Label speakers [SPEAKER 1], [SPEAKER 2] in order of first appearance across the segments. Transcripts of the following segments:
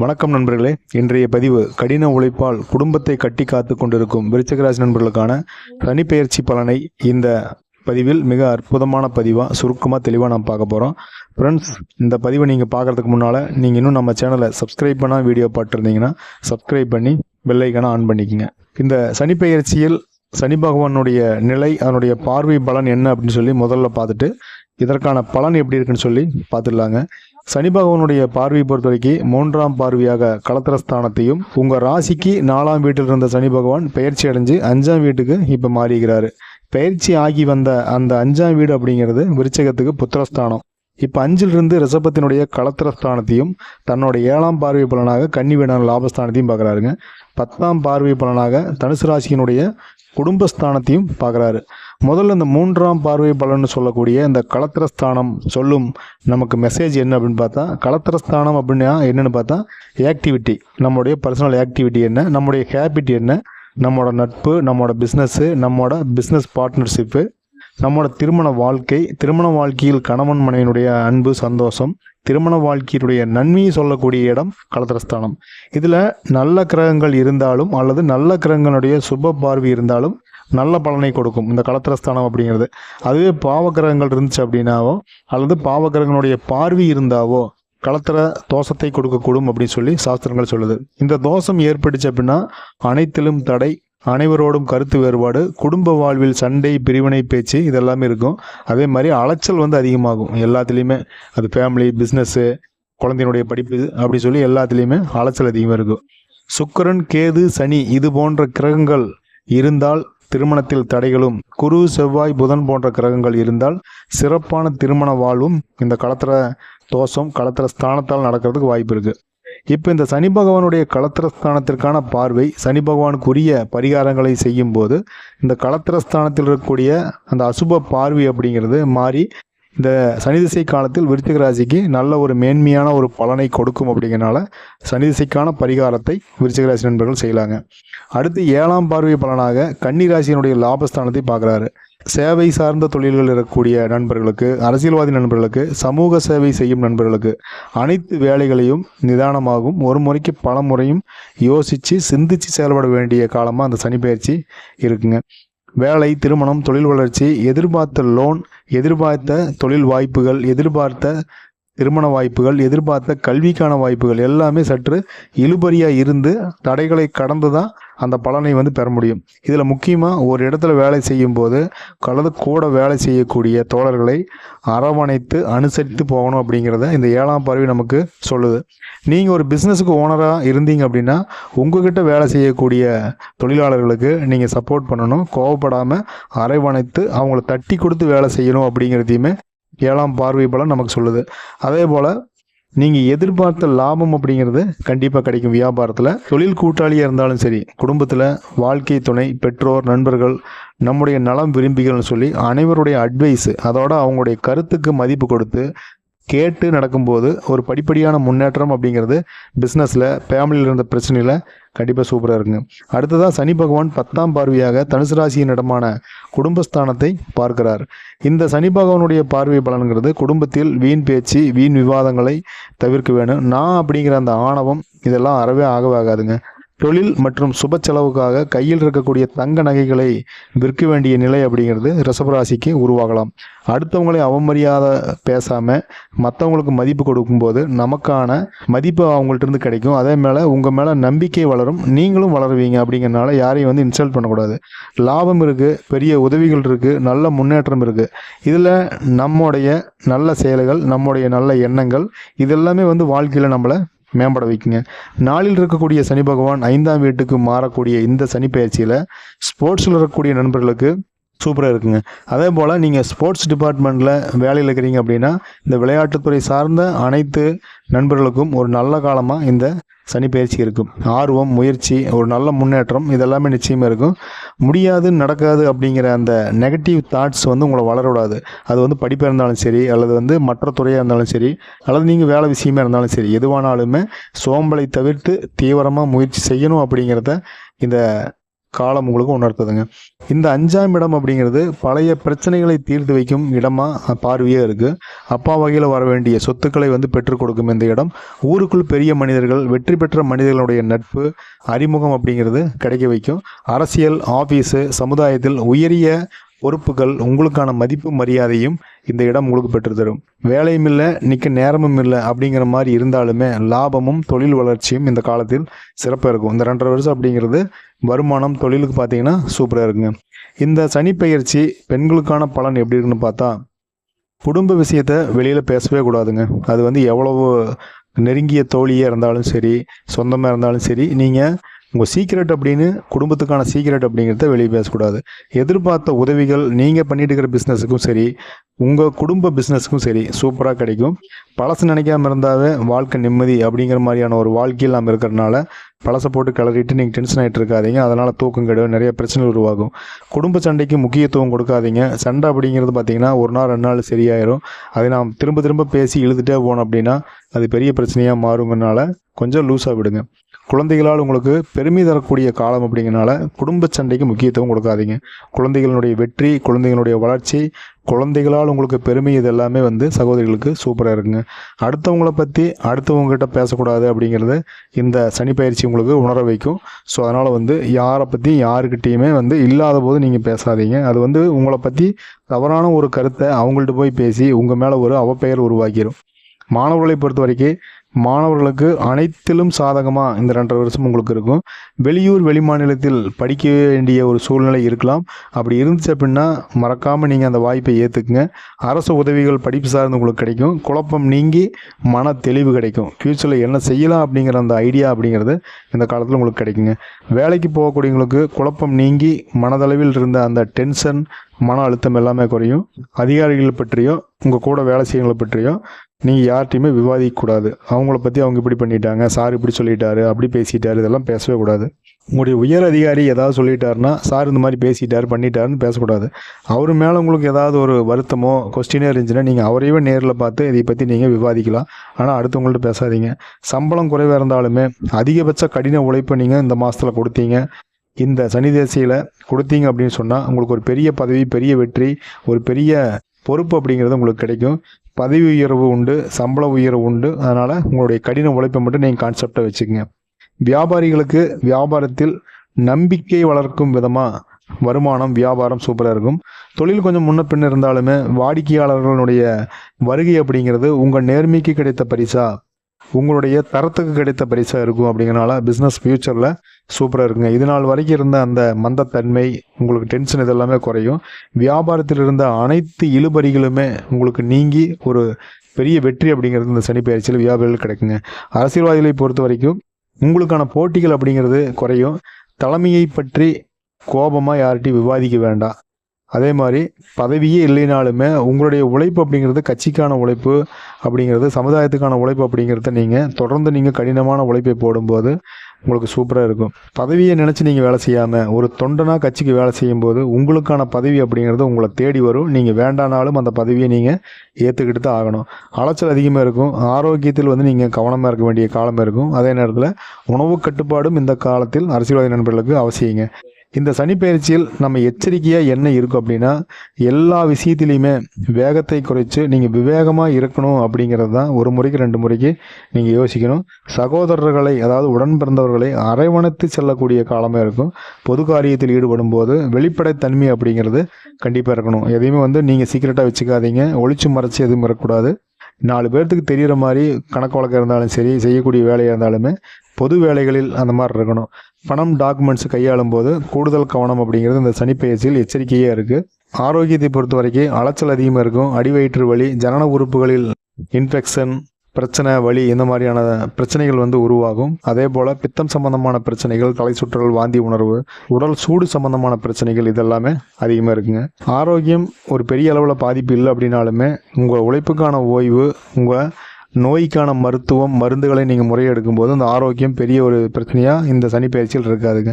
[SPEAKER 1] வணக்கம் நண்பர்களே. இன்றைய பதிவு கடின உழைப்பால் குடும்பத்தை கட்டி காத்து கொண்டிருக்கும் விருச்சகராசி நண்பர்களுக்கான சனிப்பெயர்ச்சி பலனை இந்த பதிவில் மிக அற்புதமான பதிவாக சுருக்கமாக தெளிவாக நாம் பார்க்க போகிறோம் ஃப்ரெண்ட்ஸ் இந்த பதிவை நீங்கள் பார்க்குறதுக்கு முன்னால் நீங்கள் இன்னும் நம்ம சேனலை சப்ஸ்கிரைப் பண்ணால் வீடியோ பார்த்துருந்தீங்கன்னா சப்ஸ்கிரைப் பண்ணி பெல்லைக்கான ஆன் பண்ணிக்கோங்க. இந்த சனிப்பெயர்ச்சியில் சனி பகவானுடைய நிலை அதனுடைய பார்வை பலன் என்ன அப்படின்னு சொல்லி முதல்ல பார்த்துட்டு இதற்கான பலன் எப்படி இருக்குன்னு சொல்லி பார்த்துடலாங்க. சனி பகவானுடைய பார்வை பொறுத்த வரைக்கும் மூன்றாம் பார்வையாக களத்திரஸ்தானத்தையும் உங்க ராசிக்கு நாலாம் வீட்டில் இருந்த சனி பகவான் பயிற்சி அடைஞ்சு அஞ்சாம் வீட்டுக்கு இப்ப மாறிக்கிறாரு பயிற்சி ஆகி வந்த அந்த அஞ்சாம் வீடு அப்படிங்கிறது விருச்சகத்துக்கு புத்திரஸ்தானம். இப்ப அஞ்சிலிருந்து ரிஷபத்தினுடைய களத்திரஸ்தானத்தையும் தன்னோட ஏழாம் பார்வை பலனாக கன்னி வீடான லாபஸ்தானத்தையும் பார்க்குறாருங்க. பத்தாம் பார்வை பலனாக தனுசு ராசியினுடைய குடும்பஸ்தானத்தையும் பார்க்குறாரு. முதல்ல இந்த மூன்றாம் பார்வை பலன்னு சொல்லக்கூடிய இந்த களத்திரஸ்தானம் சொல்லும் நமக்கு மெசேஜ் என்ன அப்படின்னு பார்த்தா களத்திரஸ்தானம் அப்படின்னா என்னன்னு பார்த்தா ஆக்டிவிட்டி நம்மளுடைய பர்சனல் ஆக்டிவிட்டி என்ன நம்முடைய ஹேபிட் என்ன நம்மளோட நட்பு நம்மளோட பிஸ்னஸ்ஸு நம்மளோட பிஸ்னஸ் பார்ட்னர்ஷிப்பு நம்மளோட திருமண வாழ்க்கை திருமண வாழ்க்கையில் கணவன் மனைவினுடைய அன்பு சந்தோஷம் திருமண வாழ்க்கையினுடைய நன்மையை சொல்லக்கூடிய இடம் களத்திரஸ்தானம் இதில் நல்ல கிரகங்கள் இருந்தாலும் அல்லது நல்ல கிரகங்களுடைய சுப பார்வை இருந்தாலும் நல்ல பலனை கொடுக்கும். இந்த களத்திரஸ்தானம் அப்படிங்கிறது அதுவே பாவகிரகங்கள் இருந்துச்சு அப்படின்னாவோ அல்லது பாவகிரகங்களுடைய பார்வை இருந்தாவோ களத்திர தோஷத்தை கொடுக்கக்கூடும் அப்படின்னு சொல்லி சாஸ்திரங்கள் சொல்லுது. இந்த தோஷம் ஏற்பட்டுச்சு அப்படின்னா அனைத்திலும் தடை அனைவரோடும் கருத்து வேறுபாடு குடும்ப வாழ்வில் சண்டை பிரிவினை பேச்சு இதெல்லாமே இருக்கும். அதே மாதிரி அலைச்சல் வந்து அதிகமாகும். எல்லாத்துலேயுமே அது ஃபேமிலி பிஸ்னஸ்ஸு குழந்தையினுடைய படிப்பு அப்படி சொல்லி எல்லாத்துலேயுமே அலைச்சல் அதிகமாக இருக்கும். சுக்கிரன் கேது சனி இது போன்ற கிரகங்கள் இருந்தால் திருமணத்தில் தடைகளும் குரு செவ்வாய் புதன் போன்ற கிரகங்கள் இருந்தால் சிறப்பான திருமண வாழ்வும் இந்த களத்திர தோஷம் களத்திர ஸ்தானத்தால் நடக்கிறதுக்கு வாய்ப்பு இருக்கு. இப்போ இந்த சனி பகவானுடைய களத்திரஸ்தானத்திற்கான பார்வை சனி பகவானுக்குரிய பரிகாரங்களை செய்யும் போது இந்த களத்திர ஸ்தானத்தில் இருக்கக்கூடிய அந்த அசுப பார்வை அப்படிங்கிறது மாறி இந்த சனி திசை காலத்தில் விருச்சிக ராசிக்கு நல்ல ஒரு மேன்மையான ஒரு பலனை கொடுக்கும் அப்படிங்கிறனால சனி திசைக்கான பரிகாரத்தை விருச்சிக ராசி நண்பர்கள் செய்யலாங்க. அடுத்து ஏழாம் பார்வை பலனாக கன்னி ராசியினுடைய லாபஸ்தானத்தை பார்க்குறாரு. சேவை சார்ந்த தொழில்கள் இருக்கக்கூடிய நண்பர்களுக்கு அரசியல்வாதி நண்பர்களுக்கு சமூக சேவை செய்யும் நண்பர்களுக்கு அனைத்து வேலைகளையும் நிதானமாகவும் ஒரு முறைக்கு பல முறையும் யோசித்து சிந்திச்சு செயல்பட வேண்டிய காலமாக அந்த சனி பயிற்சி இருக்குங்க. வேலை திருமணம் தொழில் வளர்ச்சி எதிர்பார்த்த லோன் எதிர்பார்த்த தொழில் வாய்ப்புகள் எதிர்பார்த்த திருமண வாய்ப்புகள் எதிர்பார்த்த கல்விக்கான வாய்ப்புகள் எல்லாமே சற்று இழுபறியாக இருந்து தடைகளை கடந்து தான் அந்த பலனை வந்து பெற முடியும். இதில் முக்கியமாக ஒரு இடத்துல வேலை செய்யும் போது கலந்து கூட வேலை செய்யக்கூடிய தோழர்களை அரவணைத்து அனுசரித்து போகணும் அப்படிங்கிறத இந்த ஏழாம் பறவை நமக்கு சொல்லுது. நீங்கள் ஒரு பிஸ்னஸுக்கு ஓனராக இருந்தீங்க அப்படின்னா உங்ககிட்ட வேலை செய்யக்கூடிய தொழிலாளர்களுக்கு நீங்கள் சப்போர்ட் பண்ணணும். கோவப்படாமல் அரவணைத்து அவங்கள தட்டி கொடுத்து வேலை செய்யணும் அப்படிங்கிறதையுமே ஏழாம் பார்வை பலம் நமக்கு சொல்லுது. அதே போல் நீங்கள் எதிர்பார்த்த லாபம் அப்படிங்கிறது கண்டிப்பாக கிடைக்கும் வியாபாரத்தில். தொழில் கூட்டாளியாக இருந்தாலும் சரி குடும்பத்தில் வாழ்க்கை துணை பெற்றோர் நண்பர்கள் நம்முடைய நலம் விரும்பிகள்னு சொல்லி அனைவருடைய அட்வைஸு அதோட அவங்களுடைய கருத்துக்கு மதிப்பு கொடுத்து கேட்டு நடக்கும்போது ஒரு படிப்படியான முன்னேற்றம் அப்படிங்கிறது பிஸ்னஸில் ஃபேமிலியில் இருந்த பிரச்சனையில் கண்டிப்பாக சூப்பராக இருக்குங்க. அடுத்ததாக சனி பகவான் பத்தாம் பார்வையாக தனுசு ராசியின் இடமான குடும்பஸ்தானத்தை பார்க்கிறார். இந்த சனி பகவானுடைய பார்வை பலன்கிறது குடும்பத்தில் வீண் பேச்சு வீண் விவாதங்களை தவிர்க்க வேணும். நான் அப்படிங்கிற அந்த ஆணவம் இதெல்லாம் அறவே ஆகவே ஆகாதுங்க. தொழில் மற்றும் சுப செலவுக்காக கையில் இருக்கக்கூடிய தங்க நகைகளை விற்க வேண்டிய நிலை அப்படிங்கிறது ரிசபராசிக்கு உருவாகலாம். அடுத்தவங்களை அவமரியாதை பேசாமல் மற்றவங்களுக்கு மதிப்பு கொடுக்கும்போது நமக்கான மதிப்பு அவங்கள்ட்ட இருந்து கிடைக்கும். அதே மேலே உங்கள் மேலே நம்பிக்கை வளரும். நீங்களும் வளருவீங்க அப்படிங்கிறனால யாரையும் வந்து இன்சல்ட் பண்ணக்கூடாது. லாபம் இருக்குது பெரிய உதவிகள் இருக்குது நல்ல முன்னேற்றம் இருக்குது இதில் நம்முடைய நல்ல செயல்கள் நம்முடைய நல்ல எண்ணங்கள் இதெல்லாமே வந்து வாழ்க்கையில் நம்மளை மேம்பட வைக்குங்க நாளில் இருக்கக்கூடிய சனி பகவான் ஐந்தாம் வீட்டுக்கு மாறக்கூடிய இந்த சனி பயிற்சியில் ஸ்போர்ட்ஸில் இருக்கக்கூடிய நண்பர்களுக்கு சூப்பராக இருக்குங்க. அதே போல் நீங்கள் ஸ்போர்ட்ஸ் டிபார்ட்மெண்ட்டில் வேலையில் இருக்கிறீங்க அப்படின்னா இந்த விளையாட்டுத்துறை சார்ந்த அனைத்து நண்பர்களுக்கும் ஒரு நல்ல காலமாக இந்த சனி பயிற்சி இருக்கும். ஆர்வம் முயற்சி ஒரு நல்ல முன்னேற்றம் இதெல்லாமே நிச்சயமாக இருக்கும். முடியாது நடக்காது அப்படிங்கிற அந்த நெகட்டிவ் தாட்ஸ் வந்து உங்களை வளர விடாது அது வந்து படிப்பாக இருந்தாலும் சரி அல்லது வந்து மற்ற துறையாக இருந்தாலும் சரி அல்லது நீங்கள் வேலை விஷயமா இருந்தாலும் சரி எதுவானாலுமே சோம்பலை தவிர்த்து தீவிரமாக முயற்சி செய்யணும் அப்படிங்கிறத இந்த காலம் உங்களுக்கு உணர்த்துதுங்க. இந்த அஞ்சாம் இடம் அப்படிங்கிறது பழைய பிரச்சனைகளை தீர்த்து வைக்கும் இடமா பார்வையாக இருக்குது அப்பா வகையில் வர வேண்டிய சொத்துக்களை வந்து பெற்றுக் கொடுக்கும் இந்த இடம். ஊருக்குள் பெரிய மனிதர்கள் வெற்றி பெற்ற மனிதர்களுடைய நட்பு அறிமுகம் அப்படிங்கிறது கிடைக்க வைக்கும். அரசியல் ஆஃபீஸு சமுதாயத்தில் உயரிய பொறுப்புகள் உங்களுக்கான மதிப்பு மரியாதையும் இந்த இடம் உங்களுக்கு பெற்று தரும். வேலையும் இல்லை நிற்க நேரமும் இல்லை அப்படிங்கிற மாதிரி இருந்தாலுமே லாபமும் தொழில் வளர்ச்சியும் இந்த காலத்தில் சிறப்பாக இருக்கும். இந்த ரெண்டரை வருஷம் அப்படிங்கிறது வருமானம் தொழிலுக்கு பார்த்தீங்கன்னா சூப்பராக இருக்குங்க. இந்த சனி பயிற்சி பெண்களுக்கான பலன் எப்படி இருக்குன்னு பார்த்தா குடும்ப விஷயத்த வெளியில் பேசவே கூடாதுங்க. அது வந்து எவ்வளவு நெருங்கிய தோழியாக இருந்தாலும் சரி சொந்தமாக இருந்தாலும் சரி நீங்கள் உங்கள் சீக்ரெட் அப்படின்னு குடும்பத்துக்கான சீக்ரெட் அப்படிங்கிறத வெளியே பேசக்கூடாது. எதிர்பார்த்த உதவிகள் நீங்கள் பண்ணிட்டு இருக்கிற பிஸ்னஸுக்கும் சரி உங்கள் குடும்ப பிஸ்னஸுக்கும் சரி சூப்பராக கிடைக்கும். பழசு நினைக்காம இருந்தாவே வாழ்க்கை நிம்மதி அப்படிங்கிற மாதிரியான ஒரு வாழ்க்கையில் நாம் இருக்கிறனால பழசை போட்டு கிளறிட்டு நீங்கள் டென்ஷன் ஆகிட்டு இருக்காதிங்க. அதனால் தூக்கம் கெடும் நிறைய பிரச்சனைகள் உருவாகும். குடும்ப சண்டைக்கு முக்கியத்துவம் கொடுக்காதீங்க. சண்டை அப்படிங்கிறது பார்த்தீங்கன்னா ஒரு நாள் ரெண்டு நாள் சரியாயிரும். அதை நாம் திரும்ப திரும்ப பேசி இழுத்துட்டே போனோம் அப்படின்னா அது பெரிய பிரச்சனையாக மாறுங்கனால கொஞ்சம் லூஸாக விடுங்க. குழந்தைகளால் உங்களுக்கு பெருமை தரக்கூடிய காலம் அப்படிங்கிறனால குடும்ப சண்டைக்கு முக்கியத்துவம் கொடுக்காதீங்க. குழந்தைகளுடைய வெற்றி குழந்தைகளுடைய வளர்ச்சி குழந்தைகளால் உங்களுக்கு பெருமை இது எல்லாமே வந்து சகோதரிகளுக்கு சூப்பராக இருக்குங்க. அடுத்தவங்களை பற்றி அடுத்தவங்ககிட்ட பேசக்கூடாது அப்படிங்கிறது இந்த சனி பயிற்சி உங்களுக்கு உணர வைக்கும். ஸோ அதனால் வந்து யாரை பற்றி யாருக்கிட்டேயுமே வந்து இல்லாத போது நீங்கள் பேசாதீங்க. அது வந்து உங்களை பற்றி தவறான ஒரு கருத்தை அவங்கள்ட்ட போய் பேசி உங்கள் மேலே ஒரு அவப்பெயர் உருவாக்கிடும் மாணவர்களை பொறுத்த வரைக்கும் மாணவர்களுக்கு அனைத்திலும் சாதகமாக இந்த ரெண்டரை வருஷம் உங்களுக்கு இருக்கும். வெளியூர் வெளிமாநிலத்தில் படிக்க வேண்டிய ஒரு சூழ்நிலை இருக்கலாம். அப்படி இருந்துச்சு அப்படின்னா மறக்காமல் நீங்கள் அந்த வாய்ப்பை ஏற்றுக்குங்க அரசு உதவிகள் படிப்பு சார்ந்து உங்களுக்கு கிடைக்கும். குழப்பம் நீங்கி மன தெளிவு கிடைக்கும். ஃப்யூச்சரில் என்ன செய்யலாம் அப்படிங்கிற அந்த ஐடியா அப்படிங்கிறது இந்த காலத்தில் உங்களுக்கு கிடைக்குங்க. வேலைக்கு போகக்கூடியவங்களுக்கு குழப்பம் நீங்கி மனதளவில் இருந்த அந்த டென்ஷன் மன அழுத்தம் எல்லாமே குறையும். அதிகாரிகள் பற்றியோ உங்கள் கூட வேலை செய்யவங்களை பற்றியோ நீங்கள் யார்கிட்டையுமே விவாதிக்கக்கூடாது. அவங்கள பற்றி அவங்க இப்படி பண்ணிட்டாங்க சார் இப்படி சொல்லிட்டாரு அப்படி பேசிட்டாரு இதெல்லாம் பேசவே கூடாது. உங்களுடைய உயர் அதிகாரி ஏதாவது சொல்லிட்டாருன்னா சார் இந்த மாதிரி பேசிட்டாரு பண்ணிட்டாருன்னு பேசக்கூடாது. அவர் மேலே உங்களுக்கு ஏதாவது ஒரு வருத்தமோ கொஸ்டினே இருந்துச்சுன்னா நீங்கள் அவரையே நேரில் பார்த்து இதை பற்றி நீங்கள் விவாதிக்கலாம். ஆனால் அடுத்தவங்கள்ட்ட பேசாதீங்க. சம்பளம் குறைவாக இருந்தாலுமே அதிகபட்ச கடின உழைப்பை நீங்கள் இந்த மாதத்தில் கொடுத்தீங்க. இந்த சனி தேசியில் கொடுத்தீங்க அப்படின்னு சொன்னால் உங்களுக்கு ஒரு பெரிய பதவி பெரிய வெற்றி ஒரு பெரிய பொறுப்பு அப்படிங்கிறது உங்களுக்கு கிடைக்கும். பதவி உயர்வு உண்டு சம்பள உயர்வு உண்டு. அதனால் உங்களுடைய கடின உழைப்பை மட்டும் நீங்கள் கான்செப்டை வச்சுக்கோங்க. வியாபாரிகளுக்கு வியாபாரத்தில் நம்பிக்கை வளர்க்கும் விதமாக வருமானம் வியாபாரம் சூப்பராக இருக்கும். தொழில் கொஞ்சம் முன்ன பின்ன இருந்தாலுமே வாடிக்கையாளர்களுடைய வருகை அப்படிங்கிறது உங்கள் நேர்மைக்கு கிடைத்த பரிசாக உங்களுடைய தரத்துக்கு கிடைத்த பரிசாக இருக்கும் அப்படிங்கிறனால பிஸ்னஸ் ஃப்யூச்சரில் சூப்பராக இருக்குங்க. இது நாள் வரைக்கும் இருந்த அந்த மந்தத்தன்மை உங்களுக்கு டென்ஷன் இதெல்லாமே குறையும். வியாபாரத்தில் இருந்த அனைத்து இழுபறிகளுமே உங்களுக்கு நீங்கி ஒரு பெரிய வெற்றி அப்படிங்கிறது இந்த சனி பயிற்சியில் வியாபாரிகள் கிடைக்குங்க. அரசியல்வாதிகளை பொறுத்த வரைக்கும் உங்களுக்கான போட்டிகள் அப்படிங்கிறது குறையும். தலைமையை பற்றி கோபமாக யார்கிட்டையும் விவாதிக்க வேண்டாம். அதே மாதிரி பதவியே இல்லைனாலுமே உங்களுடைய உழைப்பு அப்படிங்கிறது கட்சிக்கான உழைப்பு அப்படிங்கிறது சமுதாயத்துக்கான உழைப்பு அப்படிங்கிறத நீங்கள் தொடர்ந்து நீங்கள் கடினமான உழைப்பை போடும்போது உங்களுக்கு சூப்பராக இருக்கும். பதவியை நினச்சி நீங்கள் வேலை செய்யாமல் ஒரு தொண்டனாக கட்சிக்கு வேலை செய்யும்போது உங்களுக்கான பதவி அப்படிங்கிறது உங்களை தேடி வரும். நீங்கள் வேண்டானாலும் அந்த பதவியை நீங்கள் ஏற்றுக்கிட்டு தான் ஆகணும். அலைச்சல் அதிகமாக இருக்கும். ஆரோக்கியத்தில் வந்து நீங்கள் கவனமாக இருக்க வேண்டிய காலம் இருக்கும். அதே நேரத்தில் உணவு கட்டுப்பாடும் இந்த காலத்தில் அரசியல்வாதி நண்பர்களுக்கு அவசியங்க. இந்த சனிப்பெயர்ச்சியில் நம்ம எச்சரிக்கையாக என்ன இருக்கும் அப்படின்னா எல்லா விஷயத்துலையுமே வேகத்தை குறைச்சு நீங்கள் விவேகமாக இருக்கணும் அப்படிங்கிறது தான் ஒரு முறைக்கு ரெண்டு முறைக்கு நீங்கள் யோசிக்கணும். சகோதரர்களை அதாவது உடன் பிறந்தவர்களை அரவணைத்து செல்லக்கூடிய காலமாக இருக்கும். பொது காரியத்தில் ஈடுபடும் போது வெளிப்படைத்தன்மை அப்படிங்கிறது கண்டிப்பாக இருக்கணும். எதையுமே வந்து நீங்கள் சீக்கிரட்டாக வச்சுக்காதீங்க. ஒழிச்சு மறைச்சி எதுவும் இருக்கக்கூடாது நாலு பேர்த்துக்கு தெரிகிற மாதிரி கணக்கு வழக்கம் இருந்தாலும் சரி செய்யக்கூடிய வேலையாக இருந்தாலுமே பொது வேலைகளில் அந்த மாதிரி இருக்கணும். பணம் டாக்குமெண்ட்ஸ் கையாளும் போது கூடுதல் கவனம் அப்படிங்கிறது இந்த சனிப்பயிற்சியில் எச்சரிக்கையாக இருக்குது ஆரோக்கியத்தை பொறுத்த வரைக்கும் அலைச்சல் அதிகமாக இருக்கும். அடிவயிற்று வலி ஜனன உறுப்புகளில் இன்ஃபெக்ஷன் பிரச்சனை வலி இந்த மாதிரியான பிரச்சனைகள் வந்து உருவாகும். அதே போல் பித்தம் சம்பந்தமான பிரச்சனைகள் கலை சுற்றல் வாந்தி உணர்வு உடல் சூடு சம்பந்தமான பிரச்சனைகள் இதெல்லாமே அதிகமாக இருக்குங்க. ஆரோக்கியம் ஒரு பெரிய அளவில் பாதிப்பு இல்லை அப்படின்னாலுமே உங்கள் உழைப்புக்கான ஓய்வு உங்கள் நோய்க்கான மருத்துவம் மருந்துகளை நீங்கள் முறையெடுக்கும் போது அந்த ஆரோக்கியம் பெரிய ஒரு பிரச்சனையாக இந்த சனி பயிற்சியில் இருக்காதுங்க.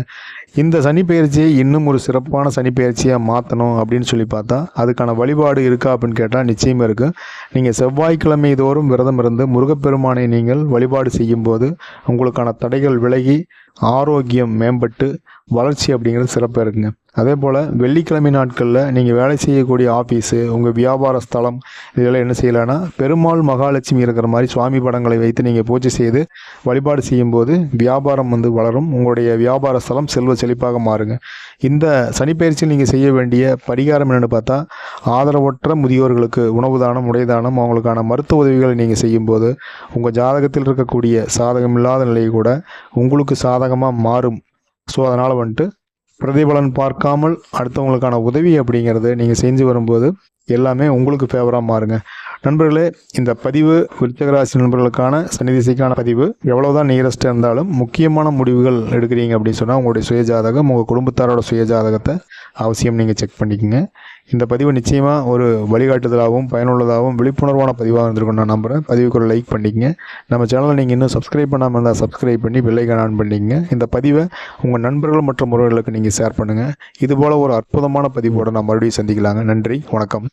[SPEAKER 1] இந்த சனி பயிற்சியை இன்னும் ஒரு சிறப்பான சனி பயிற்சியாக மாற்றணும் அப்படின்னு சொல்லி பார்த்தா அதுக்கான வழிபாடு இருக்கா அப்படின்னு கேட்டால் நிச்சயமாக இருக்குது நீங்கள் செவ்வாய்க்கிழமை தோறும் விரதம் இருந்து முருகப்பெருமானை நீங்கள் வழிபாடு செய்யும்போது உங்களுக்கான தடைகள் விலகி ஆரோக்கியம் மேம்பட்டு வளர்ச்சி அப்படிங்கிறது சிறப்பாக இருக்குங்க. அதே போல் வெள்ளிக்கிழமை நாட்களில் நீங்கள் வேலை செய்யக்கூடிய ஆஃபீஸு உங்கள் வியாபார ஸ்தலம் இதெல்லாம் என்ன செய்யலைன்னா பெருமாள் மகாலட்சுமி இருக்கிற மாதிரி சுவாமி படங்களை வைத்து நீங்கள் பூஜை செய்து வழிபாடு செய்யும்போது வியாபாரம் வந்து வளரும். உங்களுடைய வியாபார ஸ்தலம் செல்வ செழிப்பாக மாறுங்க. இந்த சனிப்பயிற்சியில் நீங்கள் செய்ய வேண்டிய பரிகாரம் என்னென்னு பார்த்தா ஆதரவற்ற முதியோர்களுக்கு உணவு தானம் உடைதானம் அவங்களுக்கான மருத்துவ உதவிகளை நீங்கள் செய்யும்போது உங்கள் ஜாதகத்தில் இருக்கக்கூடிய சாதகமில்லாத நிலை கூட உங்களுக்கு சாதகமாக மாறும். ஸோ அதனால் வந்துட்டு பிரதிபலன் பார்க்காமல் அடுத்தவங்களுக்கான உதவி அப்படிங்கிறது நீங்கள் செஞ்சு வரும்போது எல்லாமே உங்களுக்கு ஃபேவராக மாறுங்க. நண்பர்களே இந்த பதிவு விருச்சகராசி நண்பர்களுக்கான சனி திசைக்கான பதிவு. எவ்வளோதான் நியரஸ்ட்டாக இருந்தாலும் முக்கியமான முடிவுகள் எடுக்கிறீங்க அப்படின்னு சொன்னால் உங்களுடைய சுயஜாதகம் உங்கள் குடும்பத்தாரோட சுயஜாதகத்தை அவசியம் நீங்கள் செக் பண்ணிக்கோங்க. இந்த பதிவு நிச்சயமாக ஒரு வழிகாட்டுதலாகவும் பயனுள்ளதாகவும் விழிப்புணர்வான பதிவாக இருந்திருக்கும் நான் நம்புகிறேன் பதிவுக்கு ஒரு லைக் பண்ணிக்கங்க. நம்ம சேனலை நீங்கள் இன்னும் சப்ஸ்கிரைப் பண்ணாமல் இருந்தால் சப்ஸ்கிரைப் பண்ணி பெல்லைக்கான ஆன் பண்ணிக்கங்க. இந்த பதிவை உங்கள் நண்பர்கள் மற்றும் உறவுகளுக்கு நீங்கள் ஷேர் பண்ணுங்கள் இதுபோல் ஒரு அற்புதமான பதிவோடு நான் மறுபடியும் சந்திக்கலாங்க. நன்றி வணக்கம்.